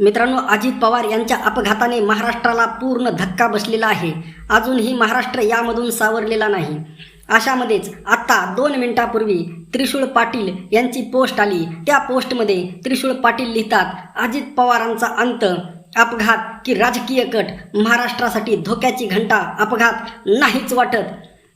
मित्रांनो अजित पवार यांच्या अपघाताने महाराष्ट्राला पूर्ण धक्का बसलेला आहे. अजूनही महाराष्ट्र यामधून सावरलेला नाही. अशामध्येच आत्ता दोन मिनिटापूर्वी त्रिशूळ पाटील यांची पोस्ट आली. त्या पोस्टमध्ये त्रिशूळ पाटील लिहितात अजित पवारांचा अंत अपघात की राजकीय कट महाराष्ट्रासाठी धोक्याची घंटा अपघात नाहीच वाटत.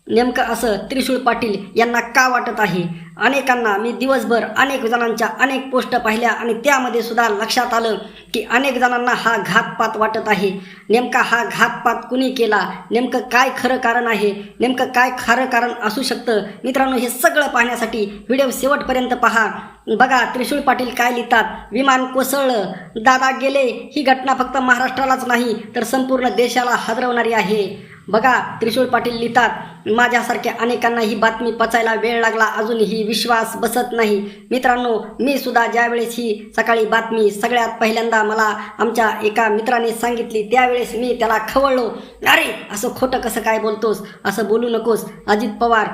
नेमकं असं त्रिशूळ पाटील यांना का वाटत आहे? अनेकांना मी दिवसभर अनेक जणांच्या अनेक पोस्ट पाहिल्या आणि त्यामध्ये सुद्धा लक्षात आलं की अनेक जणांना हा घातपात वाटत आहे. नेमका हा घातपात कुणी केला? नेमकं काय खरं कारण आहे? नेमकं काय खरं कारण असू शकतं? मित्रांनो हे सगळं पाहण्यासाठी व्हिडिओ शेवटपर्यंत पहा. बघा त्रिशूळ पाटील काय लिहितात? विमान कोसळलं. दादा गेले. ही घटना फक्त महाराष्ट्रालाच नाही तर संपूर्ण देशाला हादरवणारी आहे. बघा त्रिशूळ पाटील लिहितात माझ्यासारख्या अनेकांना ही बातमी पचायला वेळ लागला अजूनही विश्वास बसत नाही. मित्रांनो मी सुद्धा ज्यावेळेस ही सकाळी बातमी सगळ्यात पहिल्यांदा मला आमच्या एका मित्राने सांगितली त्यावेळेस मी त्याला खवळलो अरे असं खोटं कसं काय बोलतोस? असं बोलू नकोस. अजित पवार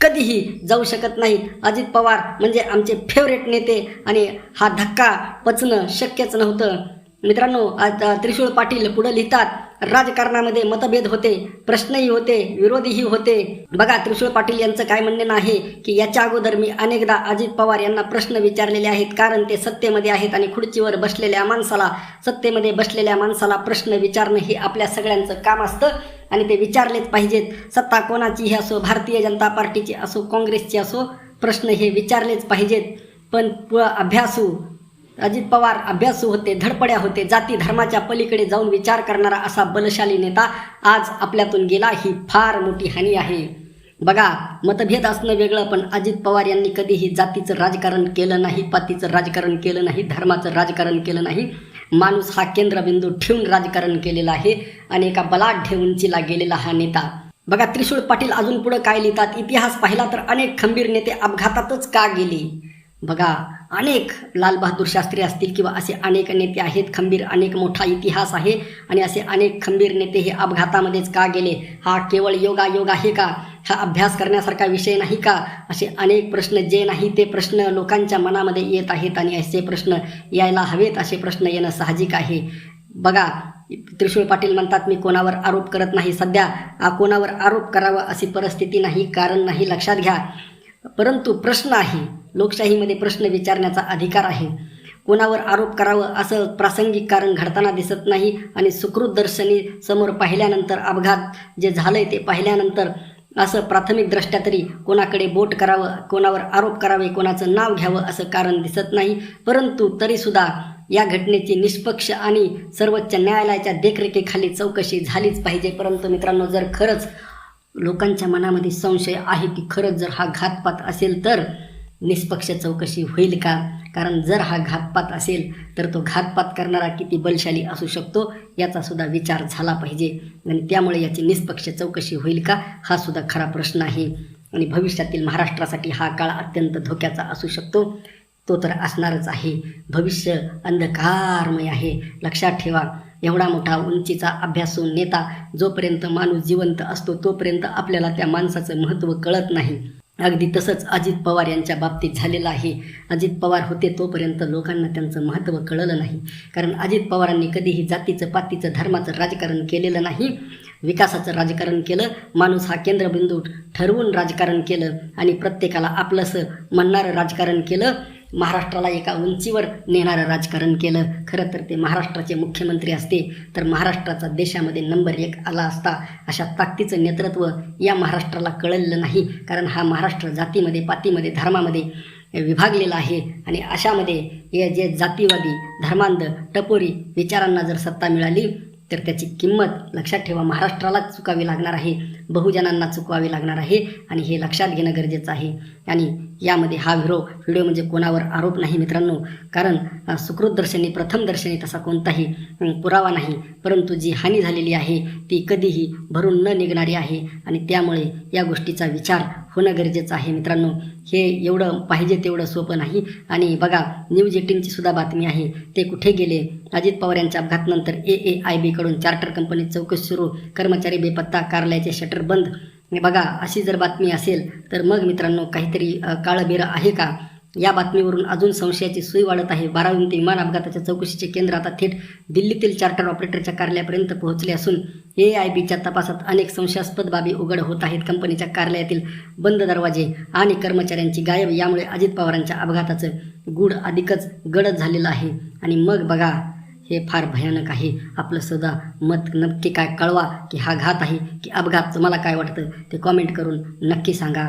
कधीही जाऊ शकत नाहीत. अजित पवार म्हणजे आमचे फेवरेट नेते आणि हा धक्का पचणं शक्यच नव्हतं. मित्रांनो आज त्रिशूळ पाटील पुढं लिहितात राजकारणामध्ये मतभेद होते प्रश्नही होते विरोधीही होते. बघा त्रिशूळ पाटील यांचं काय म्हणणं आहे की याच्या अगोदर मी अनेकदा अजित पवार यांना प्रश्न विचारलेले आहेत कारण ते सत्तेमध्ये आहेत आणि खुर्चीवर बसलेल्या माणसाला सत्तेमध्ये बसलेल्या माणसाला प्रश्न विचारणं हे आपल्या सगळ्यांचं काम असतं आणि ते विचारलेच पाहिजेत. सत्ता कोणाचीही असो भारतीय जनता पार्टीची असो काँग्रेसची असो प्रश्न हे विचारलेच पाहिजेत. पण अभ्यासू अजित पवार अभ्यासू होते धडपड्या होते जाती धर्माच्या पलीकडे जाऊन विचार करणारा असा बलशाली नेता आज आपल्यातून गेला. ही फार मोठी हानी आहे. बघा मतभेद असणं वेगळं पण अजित पवार यांनी कधीही जातीचं राजकारण केलं नाही पातीचं राजकारण केलं नाही धर्माचं राजकारण केलं नाही. माणूस हा केंद्रबिंदू ठेवून राजकारण केलेला आहे आणि एका बलाढ्य उंचीला गेलेला हा नेता. बघा त्रिशूळ पाटील अजून पुढे काय लिहितात? इतिहास पाहिला तर अनेक खंबीर नेते अपघातातच का गेले? बघा अनेक लालबहादूर शास्त्री असतील किंवा असे अनेक नेते आहेत खंबीर अनेक मोठा इतिहास आहे आणि असे अनेक खंबीर नेते हे अपघातामध्येच का गेले? हा केवळ योगा योग आहे का? हा अभ्यास करण्यासारखा विषय नाही का? असे अनेक प्रश्न जे नाही ते प्रश्न लोकांच्या मनामध्ये येत आहेत आणि असे प्रश्न यायला हवेत असे प्रश्न येणं साहजिक आहे. बघा त्रिशूळ पाटील म्हणतात मी कोणावर आरोप करत नाही सध्या. कोणावर आरोप करावा अशी परिस्थिती नाही कारण नाही लक्षात घ्या. परंतु प्रश्न आहे लोकशाहीमध्ये प्रश्न विचारण्याचा अधिकार आहे. कोणावर आरोप करावं असं प्रासंगिक कारण घडताना दिसत नाही आणि सुकृत दर्शनी समोर पाहिल्यानंतर अपघात जे झालं आहे ते पाहिल्यानंतर असं प्राथमिकदृष्ट्या तरी कोणाकडे बोट करावं कोणावर आरोप करावे कोणाचं नाव घ्यावं असं कारण दिसत नाही. परंतु तरीसुद्धा या घटनेची निष्पक्ष आणि सर्वोच्च न्यायालयाच्या देखरेखीखाली चौकशी झालीच पाहिजे. परंतु मित्रांनो जर खरंच लोकांच्या मनामध्ये संशय आहे की खरंच जर हा घातपात असेल तर निष्पक्ष चौकशी होईल का? कारण जर हा घातपात असेल तर तो घातपात करणारा किती बलशाली असू शकतो याचा सुद्धा विचार झाला पाहिजे. आणि त्यामुळे याची निष्पक्ष चौकशी होईल का? हा सुद्धा खरा प्रश्न आहे. आणि भविष्यातील महाराष्ट्रासाठी हा काळ अत्यंत धोक्याचा असू शकतो. तो तर असणारच आहे. भविष्य अंधकारमय आहे. लक्षात ठेवा एवढा मोठा उंचीचा अभ्यासू नेता जोपर्यंत माणूस जिवंत असतो तोपर्यंत आपल्याला त्या माणसाचं महत्त्व कळत नाही. अगदी तसंच अजित पवार यांच्या बाबतीत झालेलं आहे. अजित पवार होते तोपर्यंत लोकांना त्यांचं महत्त्व कळलं नाही. कारण अजित पवारांनी कधीही जातीचं पातीचं धर्माचं राजकारण केलेलं नाही. विकासाचं राजकारण केलं. माणूस हा केंद्रबिंदू ठरवून राजकारण केलं आणि प्रत्येकाला आपलंसं म्हणणारं राजकारण केलं. महाराष्ट्राला एका उंचीवर नेणारं राजकारण केलं. खरं तर ते महाराष्ट्राचे मुख्यमंत्री असते तर महाराष्ट्राचा देशामध्ये नंबर एक आला असता. अशा ताकदीचं नेतृत्व या महाराष्ट्राला कळलं नाही कारण हा महाराष्ट्र जातीमध्ये पातीमध्ये धर्मामध्ये विभागलेला आहे. आणि अशामध्ये हे जे जातीवादी धर्मांध टपोरी विचारांना जर सत्ता मिळाली तर त्याची किंमत लक्षात ठेवा महाराष्ट्रालाच चुकावी लागणार आहे बहुजनांना चुकवावी लागणार आहे आणि हे लक्षात घेणं गरजेचं आहे. आणि यामध्ये हा व्हिडिओ व्हिडिओ म्हणजे कोणावर आरोप नाही मित्रांनो कारण अ, सुकृतदर्शनी प्रथमदर्शनी तसा कोणताही पुरावा नाही. परंतु जी हानी झालेली आहे ती कधीही भरून न निघणारी आहे आणि त्यामुळे या गोष्टीचा विचार होणं गरजेचं आहे मित्रांनो. हे एवढं पाहिजे तेवढं सोपं नाही. आणि बघा न्यूज एटीनची सुद्धा बातमी आहे ते कुठे गेले? अजित पवार यांच्या अपघातानंतर ए ए आय बीकडून चार्टर कंपनीत चौकशी सुरू कर्मचारी बेपत्ता कार्यालयाचे शटर बंद. बघा अशी जर बातमी असेल तर मग मित्रांनो काहीतरी अ, आहे का? या बातमीवरून अजून संशयाची सुई वाढत आहे. बारावी विमान अपघाताच्या चौकशीचे केंद्र आता थेट दिल्लीतील चार्टर ऑपरेटरच्या कार्यालयापर्यंत पोहोचले असून ए आय बीच्या तपासात अनेक संशयास्पद बाबी उघड होत आहेत. कंपनीच्या कार्यालयातील बंद दरवाजे आणि कर्मचाऱ्यांची गायब यामुळे अजित पवारांच्या अपघाताचं गूढ अधिकच गडद झालेलं आहे. आणि मग बघा हे फार भयानक आहे. आपलं सदा मत नक्की काय कळवा की हा घात आहे की अपघात. तुम्हाला काय वाटतं ते कॉमेंट करून नक्की सांगा.